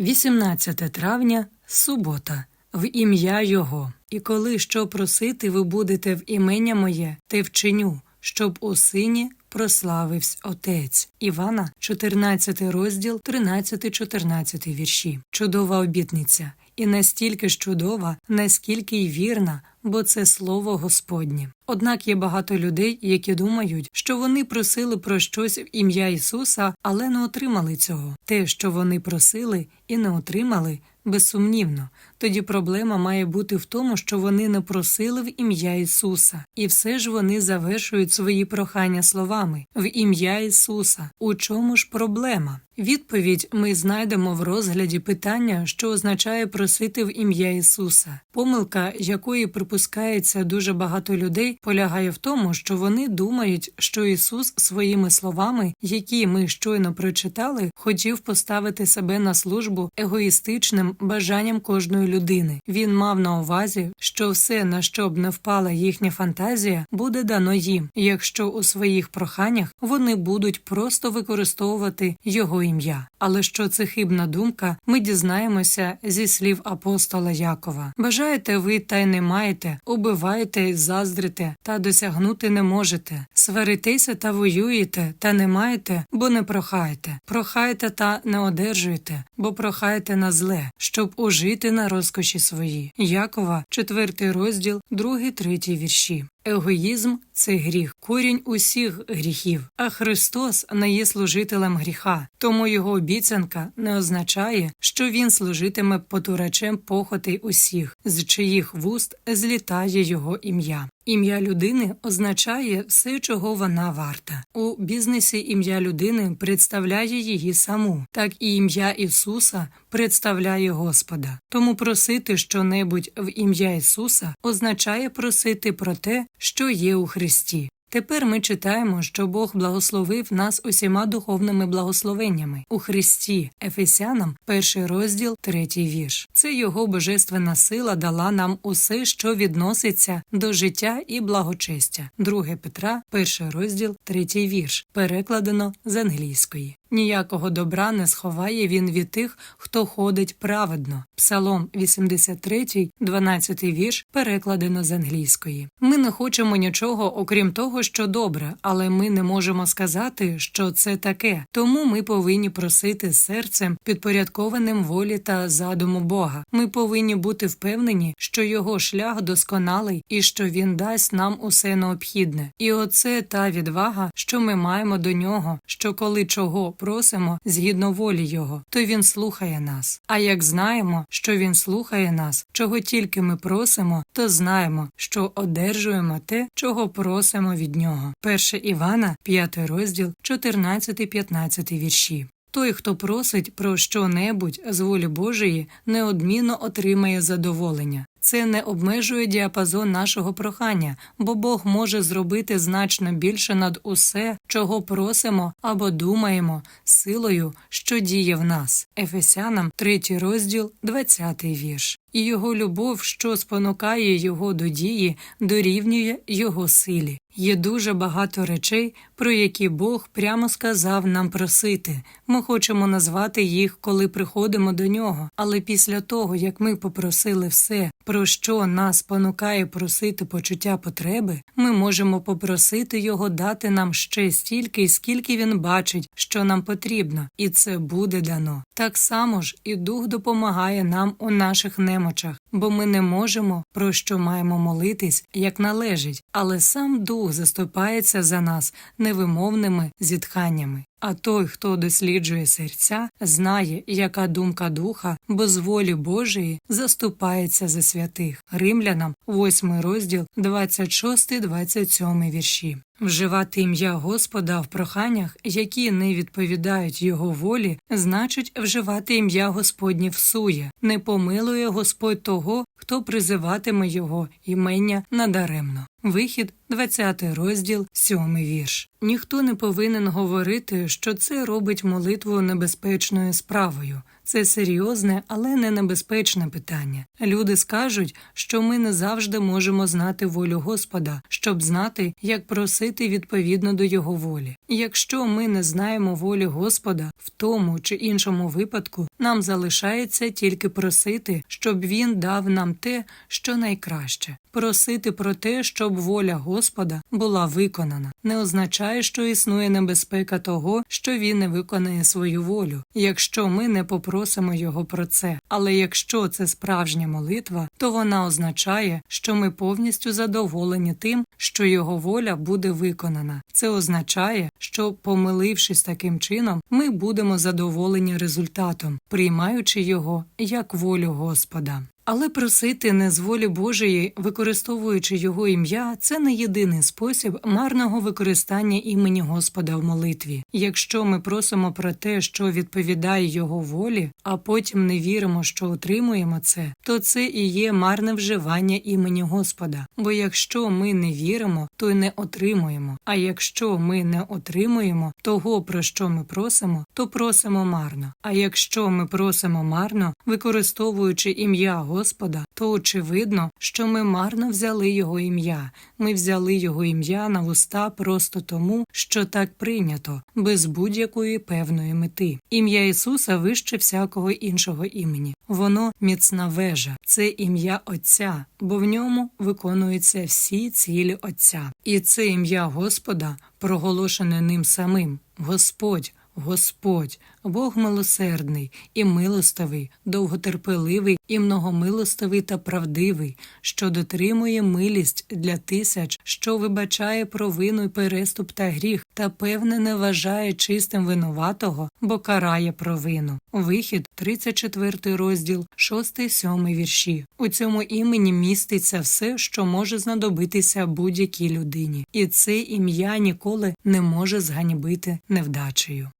18 травня, субота, в ім'я Його. І коли що просити ви будете в імення моє, те вчиню, щоб у сині прославився Отець. Івана, 14 розділ, 13-14 вірші. Чудова обітниця. І настільки ж чудова, наскільки й вірна, бо це слово Господнє. Однак є багато людей, які думають, що вони просили про щось в ім'я Ісуса, але не отримали цього. Те, що вони просили і не отримали, безсумнівно. Тоді проблема має бути в тому, що вони не просили в ім'я Ісуса, і все ж вони завершують свої прохання словами в ім'я Ісуса. У чому ж проблема? Відповідь ми знайдемо в розгляді питання, що означає просити в ім'я Ісуса. Помилка, якої припускається дуже багато людей, полягає в тому, що вони думають, що Ісус своїми словами, які ми щойно прочитали, хотів поставити себе на службу егоїстичним бажанням кожної людини. Він мав на увазі, що все, на що б не впала їхня фантазія, буде дано їм, якщо у своїх проханнях вони будуть просто використовувати його ім'я. Але що це хибна думка, ми дізнаємося зі слів апостола Якова. Бажаєте ви та й не маєте, убиваєте і заздрите, та досягнути не можете. Сваритеся та воюєте, та не маєте, бо не прохаєте. Прохаєте та не одержуєте, бо прохаєте на зле, щоб ужити на розкоші свої. Якова, 4 розділ, 2, 3 вірші. Егоїзм це гріх, корінь усіх гріхів, а Христос не є служителем гріха, тому його обіцянка не означає, що він служитиме потурачем похотей усіх, з чиїх вуст злітає його ім'я. Ім'я людини означає все, чого вона варта. У бізнесі ім'я людини представляє її саму, так і ім'я Ісуса представляє Господа. Тому просити щонебудь в ім'я Ісуса означає просити про те, що є у Христі. Тепер ми читаємо, що Бог благословив нас усіма духовними благословеннями у Христі, Ефесянам, перший розділ, третій вірш. Це його божественна сила дала нам усе, що відноситься до життя і благочестя. 2 Петра, перший розділ, третій вірш, перекладено з англійської. Ніякого добра не сховає він від тих, хто ходить праведно. Псалом 83, 12 вірш, перекладено з англійської. Ми не хочемо нічого, окрім того, що добре, але ми не можемо сказати, що це таке. Тому ми повинні просити серцем, підпорядкованим волі та задуму Бога. Ми повинні бути впевнені, що його шлях досконалий і що він дасть нам усе необхідне. І оце та відвага, що ми маємо до нього, що коли чого просимо згідно волі Його, то Він слухає нас. А як знаємо, що Він слухає нас, чого тільки ми просимо, то знаємо, що одержуємо те, чого просимо від нього. 1 Івана, 5 розділ, 14-15 вірші. Той, хто просить про що-небудь з волі Божої, неодмінно отримає задоволення. Це не обмежує діапазон нашого прохання, бо Бог може зробити значно більше над усе, чого просимо або думаємо, силою, що діє в нас. Ефесянам 3 розділ, 20 вірш. І його любов, що спонукає його до дії, дорівнює його силі. Є дуже багато речей, про які Бог прямо сказав нам просити. Ми хочемо назвати їх, коли приходимо до нього. Але після того, як ми попросили все, про що нас спонукає просити почуття потреби, ми можемо попросити його дати нам ще стільки, скільки він бачить, що нам потрібно, і це буде дано. Так само ж і дух допомагає нам у наших немочах, бо ми не можемо про що маємо молитись, як належить, але сам дух заступається за нас невимовними зітханнями. А той, хто досліджує серця, знає, яка думка духа, бо з волі Божої заступається за святих. Римлянам, 8 розділ, 26-27 вірші. Вживати ім'я Господа в проханнях, які не відповідають його волі, значить вживати ім'я Господнє всує, не помилує Господь того, хто призиватиме його імення надаремно. Вихід, 20 розділ, 7 вірш. Ніхто не повинен говорити, що це робить молитву небезпечною справою. Це серйозне, але не небезпечне питання. Люди скажуть, що ми не завжди можемо знати волю Господа, щоб знати, як просити відповідно до його волі. Якщо ми не знаємо волі Господа в тому чи іншому випадку, нам залишається тільки просити, щоб він дав нам те, що найкраще. Просити про те, щоб воля Господа була виконана, не означає, що існує небезпека того, що він не виконає свою волю, якщо ми не попросимо його про це. Але якщо це справжня молитва, то вона означає, що ми повністю задоволені тим, що його воля буде виконана. Це означає, що, помилившись таким чином, ми будемо задоволені результатом, приймаючи його як волю Господа. Але просити не з волі Божої, використовуючи його ім'я, це не єдиний спосіб марного використання імені Господа в молитві. Якщо ми просимо про те, що відповідає його волі, а потім не віримо, що отримуємо це, то це і є марне вживання імені Господа. Бо якщо ми не віримо, то й не отримуємо. А якщо ми не отримуємо того, про що ми просимо, то просимо марно. А якщо ми просимо марно, використовуючи ім'я Господа, то очевидно, що ми марно взяли його ім'я. Ми взяли його ім'я на вуста просто тому, що так прийнято, без будь-якої певної мети. Ім'я Ісуса вище всякого іншого імені. Воно міцна вежа, це ім'я Отця, бо в ньому виконуються всі цілі Отця. І це ім'я Господа проголошене ним самим Господь. Господь, Бог милосердний і милостивий, довготерпеливий і многомилостивий та правдивий, що дотримує милість для тисяч, що вибачає провину переступ та гріх, та певне не вважає чистим винуватого, бо карає провину. Вихід, 34 розділ, 6-7 вірші. У цьому імені міститься все, що може знадобитися будь-якій людині, і це ім'я ніколи не може зганьбити невдачею.